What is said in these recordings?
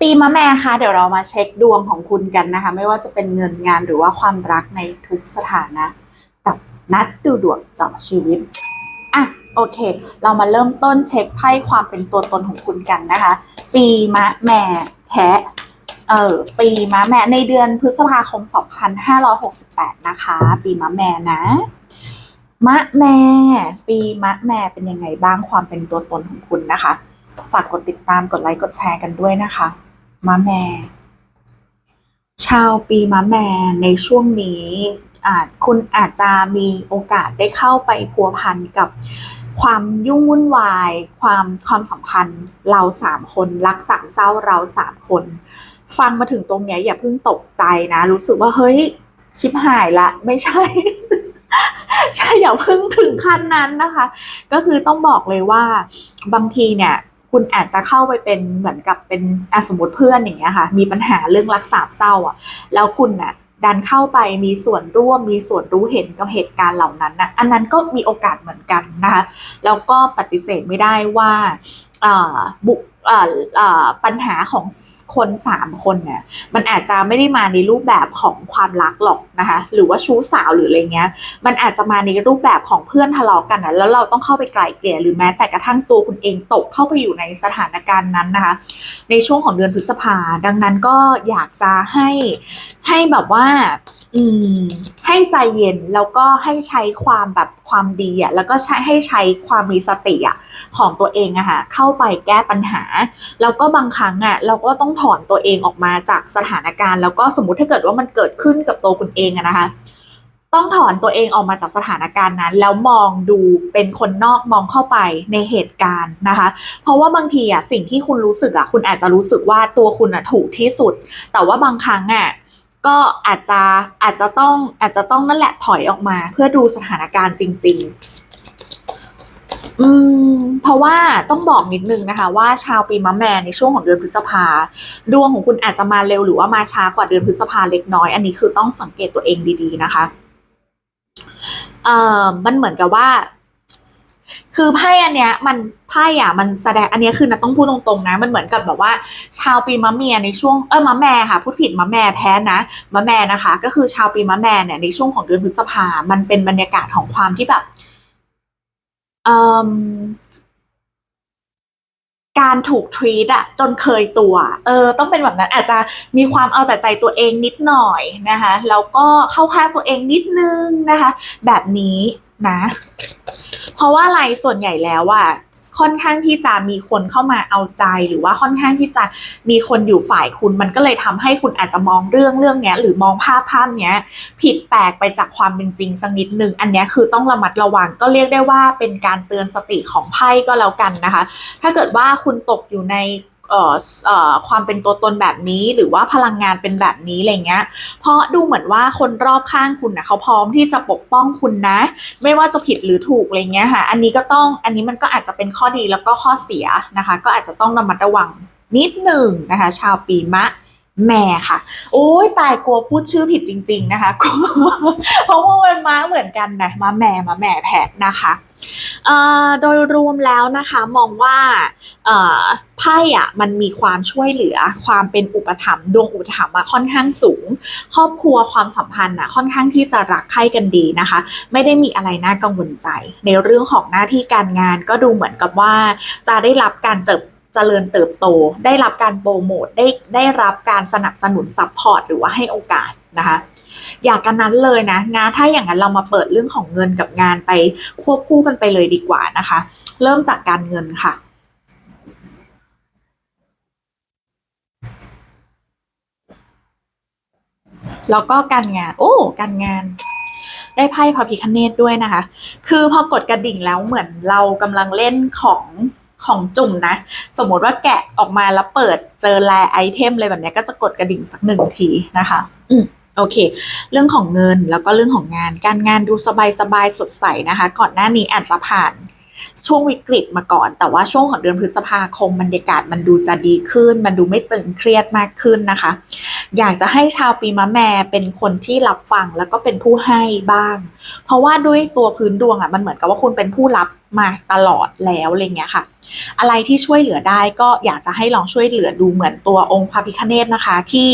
ปีมะแม่คะเดี๋ยวเรามาเช็คดวงของคุณกันนะคะ ไม่ว่าจะเป็นเงินงานหรือว่าความรักในทุกสถานะ กับนัดดูดวงเจาะชีวิตอะโอเค เรามาเริ่มต้นเช็คไพ่ความเป็นตัวตนของคุณกันนะคะ ปีมะแม่แพะเออปีมะแม่ในเดือนพฤษภาคม 2568 นะคะ ปีมะแม่นะมะแม่ ปีมะแม่เป็นยังไงบ้างความเป็นตัวตนของคุณนะคะ ฝากกดติดตามกดไลค์กดแชร์กันด้วยนะคะมะแม่ชาวปีมะแม่ในช่วงนี้อาจคุณอาจจะมีโอกาสได้เข้าไปพัวพันกับความยุ่งวุ่นวาย ความความสัมพันธ์เราสามคนรักสามเศร้าเราสามคน ฟังมาถึงตรงเนี้ยอย่าเพิ่งตกใจนะ รู้สึกว่าเฮ้ยชิบหายละ ไม่ใช่ ใช่อย่าเพิ่งถึงขั้นนั้นนะคะ ก็คือต้องบอกเลยว่าบางทีเนี่ย คุณอาจจะเข้าไปเป็นเหมือนกับเป็นสมมติเพื่อนอย่างเงี้ยค่ะ มีปัญหาเรื่องรักสามเศร้าอะ แล้วคุณน่ะดันเข้าไปมีส่วนร่วมมีส่วนรู้เห็นกับเหตุการณ์เหล่านั้นนะอันนั้นก็มีโอกาสเหมือนกันนะคะแล้วก็ปฏิเสธไม่ได้ว่าบุ ปัญหาของคนสามคนเนี่ยมันอาจจะไม่ได้มาในรูปแบบของความรักหรอกนะคะหรือว่าชู้สาวหรืออะไรเงี้ย มันอาจจะมาในรูปแบบของเพื่อนทะเลาะกันนะแล้วเราต้องเข้าไปไกล่เกลี่ยหรือแม้แต่กระทั่งตัวคุณเองตกเข้าไปอยู่ในสถานการณ์นั้นนะคะ ในช่วงของเดือนพฤษภาดังนั้นก็อยากจะให้ให้แบบว่าอืมให้ใจเย็นแล้วก็ให้ใช้ความแบบความดีอะแล้วก็ใช้ให้ใช้ความมีสติอะของตัวเองอะค่ะเข้าไปแก้ปัญหาแล้วก็บางครั้งอะเราก็ต้องถอนตัวเองออกมาจากสถานการณ์ แล้วก็สมมติถ้าเกิดว่ามันเกิดขึ้นกับตัวคุณเองอะนะคะ ต้องถอนตัวเองออกมาจากสถานการณ์นั้น แล้วมองดูเป็นคนนอกมองเข้าไปในเหตุการณ์นะคะ เพราะว่าบางทีอะสิ่งที่คุณรู้สึกอะคุณอาจจะรู้สึกว่าตัวคุณอะถูกที่สุด แต่ว่าบางครั้งอะก็อาจจะอาจจะต้องอาจจะต้องนั่นแหละถอยออกมา เพื่อดูสถานการณ์จริง ๆ อืม เพราะว่าต้องบอกนิดนึงนะคะ ว่าชาวปีมะแมในช่วงของเดือนพฤษภาดวงของคุณอาจจะมาเร็วหรือว่ามาช้ากว่าเดือนพฤษภาเล็กน้อย อันนี้คือต้องสังเกตตัวเองดีๆนะคะเอ่อมันเหมือนกับว่า คือไพ่อันเนี้ย มันไพ่อะมันแสดงอันเนี้ยคือนะต้องพูดตรงๆนะ มันเหมือนกับแบบว่า ชาวปีมะเมียในช่วงเออมะแม่ค่ะพูดผิดมะแม่แท้นะมะแม่นะคะ ก็คือชาวปีมะแม่เนี่ยในช่วงของเดือนพฤษภา มันเป็นบรรยากาศของความที่แบบเอ่อ การถูกทรีตอะจนเคยตัว เออ ต้องเป็นแบบนั้นอาจจะมีความเอาแต่ใจตัวเองนิดหน่อยนะคะ แล้วก็เข้าข้างตัวเองนิดนึงนะคะ แบบนี้นะ เพราะว่าอะไรส่วนใหญ่แล้วอะ ค่อนข้างที่จะมีคนเข้ามาเอาใจ หรือว่าค่อนข้างที่จะมีคนอยู่ฝ่ายคุณมันก็เลยทำให้คุณอาจจะมองเรื่องเรื่องเนี้ยหรือมองภาพภาพเนี้ยผิดแปลกไปจากความเป็นจริงสักนิดหนึ่งอันนี้คือต้องระมัดระวังก็เรียกได้ว่าเป็นการเตือนสติของไพ่ก็แล้วกันนะคะ ถ้าเกิดว่าคุณตกอยู่ใน เอ่อเอ่อความเป็นตัวตนแบบนี้หรือว่าพลังงานเป็นแบบนี้อะไรเงี้ย เพราะดูเหมือนว่าคนรอบข้างคุณนะเขาพร้อมที่จะปกป้องคุณนะ ไม่ว่าจะผิดหรือถูกอะไรเงี้ยค่ะ อันนี้ก็ต้องอันนี้มันก็อาจจะเป็นข้อดีแล้วก็ข้อเสียนะคะ ก็อาจจะต้องระมัดระวังนิดหนึ่งนะคะ ชาวปีมะ แม่ค่ะ โอ้ยตายกลัวพูดชื่อผิดจริง ๆ นะคะกลัวเพราะว่ามันม้าเหมือนกันนะมาแม่มาแม่แพะนะคะโดยรวมแล้วนะคะมองว่าเอ่อไพ่อะมันมีความช่วยเหลือ ความเป็นอุปถัมภ์ดวงอุปถัมภ์อะค่อนข้างสูง ครอบครัวความสัมพันธ์อะค่อนข้างที่จะรักใคร่กันดีนะคะ ไม่ได้มีอะไรน่ากังวลใจ ในเรื่องของหน้าที่การงานก็ดูเหมือนกับว่าจะได้รับการเจิบ จริญเติบโต ได้รับการโปรโมทได้ได้รับการสนับสนุนซัพพอร์ตหรือว่าให้โอกาสนะคะอยากกันนั้นเลยนะงานถ้าอย่างนั้นเรามาเปิดเรื่องของเงินกับงานไปควบคู่กันไปเลยดีกว่านะคะ เริ่มจากการเงินค่ะแล้วก็การงาน โอ้การงาน ได้ไพ่พระพิคเนตด้วยนะคะ คือพอกดกระดิ่งแล้วเหมือนเรากำลังเล่นของ ของจุ่มนะ สมมติว่าแกะออกมาแล้วเปิดเจอแลไอเทมเลยแบบเนี้ยก็จะกดกระดิ่งสักหนึ่งทีนะคะอืมโอเค เรื่องของเงินแล้วก็เรื่องของงาน การงานดูสบายสบายๆสดใสนะคะ ก่อนหน้านี้อาจจะผ่าน ช่วงวิกฤตมาก่อน แต่ว่าช่วงของเดือนพฤษภาคมบรรยากาศมันดูจะดีขึ้น มันดูไม่ตึงเครียดมากขึ้นนะคะ อยากจะให้ชาวปีมะแม่เป็นคนที่รับฟังแล้วก็เป็นผู้ให้บ้าง เพราะว่าด้วยตัวพื้นดวงอะมันเหมือนกับว่าคุณเป็นผู้รับมาตลอดแล้วอะไรเงี้ยค่ะ อะไรที่ช่วยเหลือได้ก็อยากจะให้ลองช่วยเหลือดูเหมือนตัวองค์พระพิฆเนศนะคะที่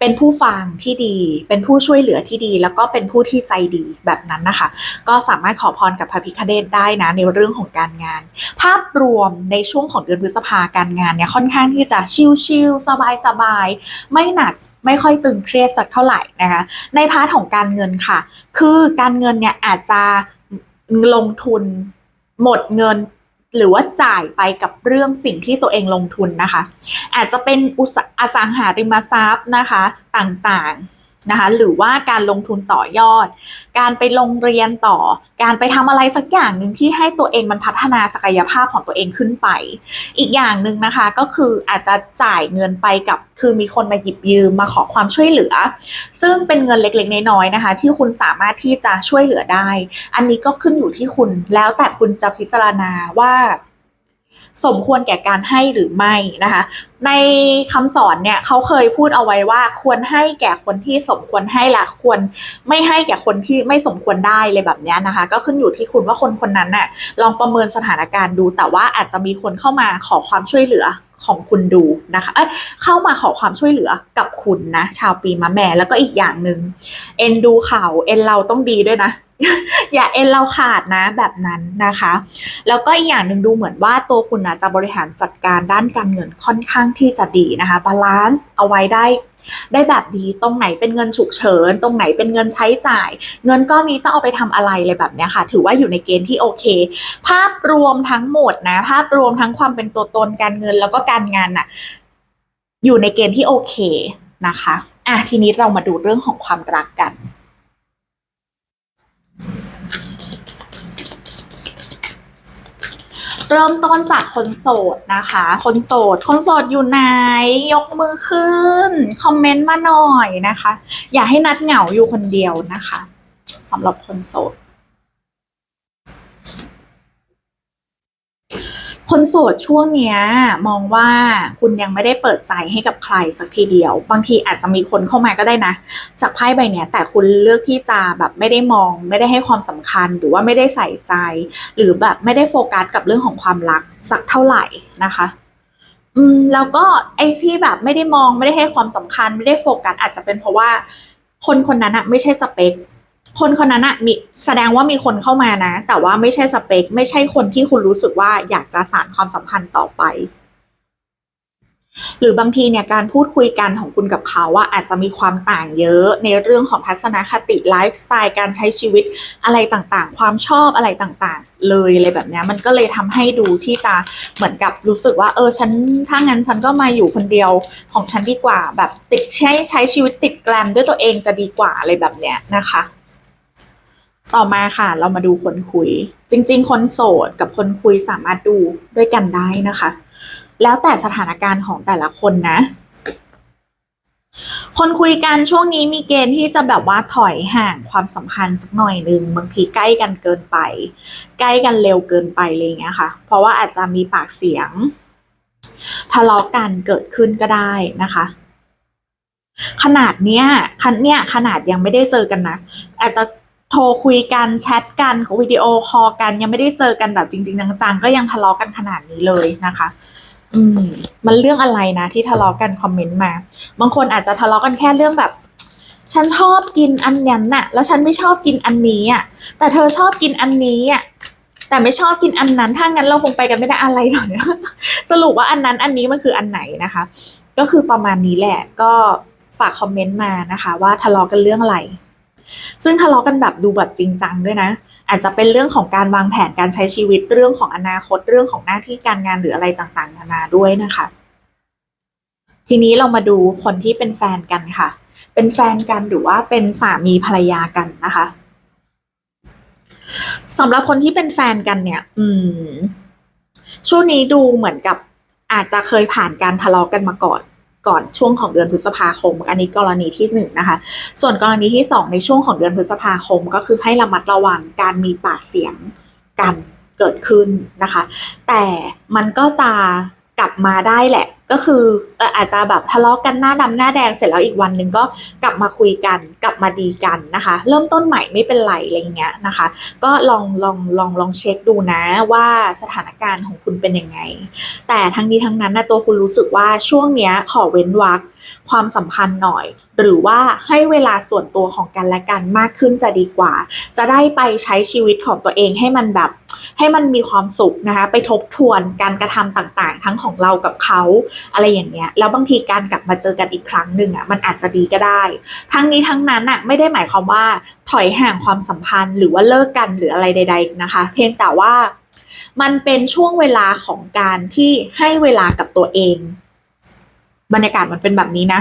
เป็นผู้ฟังที่ดี เป็นผู้ช่วยเหลือที่ดี แล้วก็เป็นผู้ที่ใจดีแบบนั้นนะคะ ก็สามารถขอพรกับพระพิฆเนศได้นะในเรื่องของการงาน ภาพรวมในช่วงของเดือนพฤษภาการงานเนี่ยค่อนข้างที่จะชิลๆสบายๆไม่หนักไม่ค่อยตึงเครียดสักเท่าไหร่นะคะ ในพาร์ทของการเงินค่ะ คือการเงินเนี่ยอาจจะลงทุนหมดเงิน หรือว่าจ่ายไปกับเรื่องสิ่งที่ตัวเองลงทุนนะคะ อาจจะเป็นอุตสาอสังหาริมทรัพย์นะคะต่างๆ นะคะหรือว่าการลงทุนต่อยอด การไปลงเรียนต่อ การไปทำอะไรสักอย่างหนึ่งที่ให้ตัวเองมันพัฒนาศักยภาพของตัวเองขึ้นไป อีกอย่างหนึ่งนะคะก็คืออาจจะจ่ายเงินไปกับคือมีคนมาหยิบยืมมาขอความช่วยเหลือ ซึ่งเป็นเงินเล็กๆน้อยๆนะคะ ที่คุณสามารถที่จะช่วยเหลือได้ อันนี้ก็ขึ้นอยู่ที่คุณแล้วแต่คุณจะพิจารณาว่า สมควรแก่การให้หรือไม่นะคะ ในคำสอนเนี่ยเขาเคยพูดเอาไว้ว่าควรให้แก่คนที่สมควรให้ละควรไม่ให้แก่คนที่ไม่สมควรได้เลยแบบนี้นะคะ ก็ขึ้นอยู่ที่คุณว่าคนคนนั้นน่ะลองประเมินสถานการณ์ดูแต่ว่าอาจจะมีคนเข้ามาขอความช่วยเหลือ ของคุณดูนะคะเอ้ยเข้ามาขอความช่วยเหลือกับคุณนะชาวปีมะแม่แล้วก็อีกอย่างหนึ่งเอ็นดูข่าวเอ็นเราต้องดีด้วยนะอย่าเอ็นเราขาดนะแบบนั้นนะคะ แล้วก็อีกอย่างหนึ่งดูเหมือนว่าตัวคุณนะจะบริหารจัดการด้านการเงินค่อนข้างที่จะดีนะคะบาลานซ์เอาไว้ได้ ได้แบบดีตรงไหนเป็นเงินฉุกเฉิน ตรงไหนเป็นเงินใช้จ่าย เงินก้อนนี้ต้องเอาไปทำอะไรอะไรแบบเนี้ยค่ะ ถือว่าอยู่ในเกณฑ์ที่โอเค ภาพรวมทั้งหมดนะ ภาพรวมทั้งความเป็นตัวตนการเงินแล้วก็การงานน่ะอยู่ในเกณฑ์ที่โอเคนะคะอะทีนี้เรามาดูเรื่องของความรักกัน เริ่มต้นจากคนโสดนะคะ คนโสด คนโสดอยู่ไหน ยกมือขึ้น คอมเมนต์มาหน่อยนะคะ อย่าให้นัดเหงาอยู่คนเดียวนะคะสำหรับคนโสด คนโสดช่วงเนี้ยมองว่าคุณยังไม่ได้เปิดใจให้กับใครสักทีเดียว บางทีอาจจะมีคนเข้ามาก็ได้นะ จากไพ่ใบเนี้ยแต่คุณเลือกที่จะแบบไม่ได้มอง ไม่ได้ให้ความสำคัญหรือว่าไม่ได้ใส่ใจ หรือแบบไม่ได้โฟกัสกับเรื่องของความรักสักเท่าไหร่นะคะอืมแล้วก็ไอ้ที่แบบไม่ได้มองไม่ได้ให้ความสำคัญ ไม่ได้โฟกัสอาจจะเป็นเพราะว่า คนคนนั้นอะไม่ใช่สเปค คนคนนั้นอะมีแสดงว่ามีคนเข้ามานะ แต่ว่าไม่ใช่สเปค ไม่ใช่คนที่คุณรู้สึกว่าอยากจะสานความสัมพันธ์ต่อไป หรือบางทีเนี่ยการพูดคุยกันของคุณกับเขาว่าอาจจะมีความต่างเยอะในเรื่องของทัศนคติไลฟ์สไตล์การใช้ชีวิตอะไรต่างๆ ความชอบอะไรต่างๆ เลยอะไรแบบนี้มันก็เลยทำให้ดูที่จะเหมือนกับรู้สึกว่า เออฉันถ้างั้นฉันก็มาอยู่คนเดียวของฉันดีกว่า แบบติดใช้ใช้ชีวิตติดแกรมด้วยตัวเองจะดีกว่าอะไรแบบเนี้ยนะคะ ต่อมาค่ะ เรามาดูคนคุย จริง ๆ คนโสดกับคนคุยสามารถดูด้วยกันได้นะคะ แล้วแต่สถานการณ์ของแต่ละคนนะ คนคุยกันช่วงนี้มีเกณฑ์ที่จะแบบว่าถอยห่างความสัมพันธ์สักหน่อยนึงบางทีใกล้กันเกินไป ใกล้กันเร็วเกินไปอะไรอย่างเงี้ยค่ะ เพราะว่าอาจจะมีปากเสียง ทะเลาะกันเกิดขึ้นก็ได้นะคะขนาดเนี้ยคันเนี้ยขนาดยังไม่ได้เจอกันนะอาจจะ โทรคุยกันแชทกันวิดีโอคอลกัน ยังไม่ได้เจอกันแบบจริง ๆจังๆก็ยังทะเลาะกันขนาดนี้เลยนะคะ อืม มันเรื่องอะไรนะที่ทะเลาะกันคอมเมนต์มา บางคนอาจจะทะเลาะกันแค่เรื่องแบบ ฉันชอบกินอันนั้นน่ะ แล้วฉันไม่ชอบกินอันนี้อะแต่เธอชอบกินอันนี้อะแต่ไม่ชอบกินอันนั้น ถ้างั้นเราคงไปกันไม่ได้อะไรหรอกเนี่ยสรุปว่าอันนั้นอันนี้มันคืออันไหนนะคะ ก็คือประมาณนี้แหละ ก็ฝากคอมเมนต์มานะคะ ว่าทะเลาะกันเรื่องอะไร ซึ่งทะเลาะกันแบบดูแบบจริงจังด้วยนะ อาจจะเป็นเรื่องของการวางแผนการใช้ชีวิตเรื่องของอนาคตเรื่องของหน้าที่การงานหรืออะไรต่างๆนานาด้วยนะคะ ทีนี้เรามาดูคนที่เป็นแฟนกันค่ะ เป็นแฟนกันหรือว่าเป็นสามีภรรยากันนะคะสำหรับคนที่เป็นแฟนกันเนี่ย อืม ช่วงนี้ดูเหมือนกับอาจจะเคยผ่านการทะเลาะกันมาก่อน ก่อนช่วงของเดือนพฤษภาคม อันนี้กรณีที่หนึ่งนะคะ ส่วนกรณีที่สองในช่วงของเดือนพฤษภาคม ก็คือให้ระมัดระวังการมีปากเสียงกันเกิดขึ้นนะคะ แต่มันก็จะ กลับมาได้แหละ ก็คืออาจจะแบบทะเลาะกันหน้าดำหน้าแดงเสร็จแล้วอีกวันหนึ่งก็กลับมาคุยกัน กลับมาดีกันนะคะ เริ่มต้นใหม่ไม่เป็นไรอะไรเงี้ยนะคะ ก็ลองลองลองลองเช็คดูนะว่าสถานการณ์ของคุณเป็นยังไง แต่ทั้งนี้ทั้งนั้นนะตัวคุณรู้สึกว่าช่วงเนี้ยขอเว้นวรรคความสัมพันธ์หน่อย หรือว่าให้เวลาส่วนตัวของกันและกันมากขึ้นจะดีกว่า จะได้ไปใช้ชีวิตของตัวเองให้มันแบบ ให้มันมีความสุขนะคะ ไปทบทวนการกระทำต่างๆ ทั้งของเรากับเขาอะไรอย่างเงี้ย แล้วบางทีการกลับมาเจอกันอีกครั้งหนึ่งอะมันอาจจะดีก็ได้ ทั้งนี้ทั้งนั้นอะไม่ได้หมายความว่าถอยห่างความสัมพันธ์ หรือว่าเลิกกันหรืออะไรใด ๆนะคะ เพียงแต่ว่ามันเป็นช่วงเวลาของการที่ให้เวลากับตัวเอง บรรยากาศมันเป็นแบบนี้นะ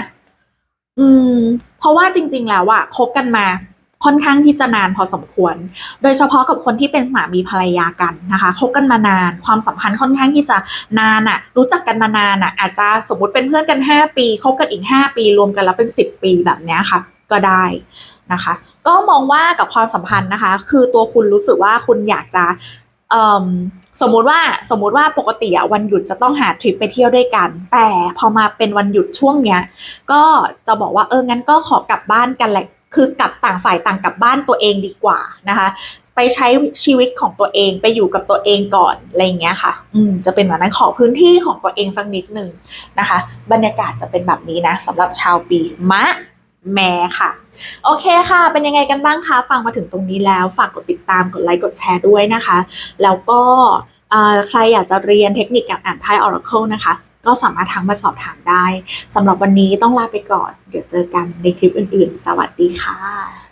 อืม เพราะว่าจริง ๆ แล้วอะคบกันมา ค่อนข้างที่จะนานพอสมควร โดยเฉพาะกับคนที่เป็นสามีภรรยากันนะคะคบกันมานาน ความสัมพันธ์ค่อนข้างที่จะนานอะรู้จักกันมานานอะอาจจะสมมติเป็นเพื่อนกัน 5 ปีคบกันอีก 5 ปี รวมกันแล้วเป็น 10 ปีแบบเนี้ยค่ะ ก็ได้นะคะ ก็มองว่ากับความสัมพันธ์นะคะ คือตัวคุณรู้สึกว่าคุณอยากจะมสมมุติว่าสมมุติว่าปกติอะวันหยุดจะต้องหาทริปไปเที่ยวด้วยกัน แต่พอมาเป็นวันหยุดช่วงเนี้ย ก็จะบอกว่าเอองั้นก็ขอกลับบ้านกันแหละ คือกลับต่างฝ่ายต่างกลับบ้านตัวเองดีกว่านะคะ ไปใช้ชีวิตของตัวเองไปอยู่กับตัวเองก่อนอะไรอย่างเงี้ยค่ะ อืมจะเป็นแบบนั้นขอพื้นที่ของตัวเองสักนิดหนึ่งนะคะ บรรยากาศจะเป็นแบบนี้นะสำหรับชาวปีมะแม่ค่ะ โอเคค่ะ เป็นยังไงกันบ้างคะฟังมาถึงตรงนี้แล้ว ฝากกดติดตามกดไลค์กดแชร์ด้วยนะคะ แล้วก็ใครอยากจะเรียนเทคนิคการอ่านไพ่ Oracle นะคะ ก็สามารถทักมาสอบถามได้สำหรับวันนี้ต้องลาไปก่อน เดี๋ยวเจอกันในคลิปอื่นๆ สวัสดีค่ะ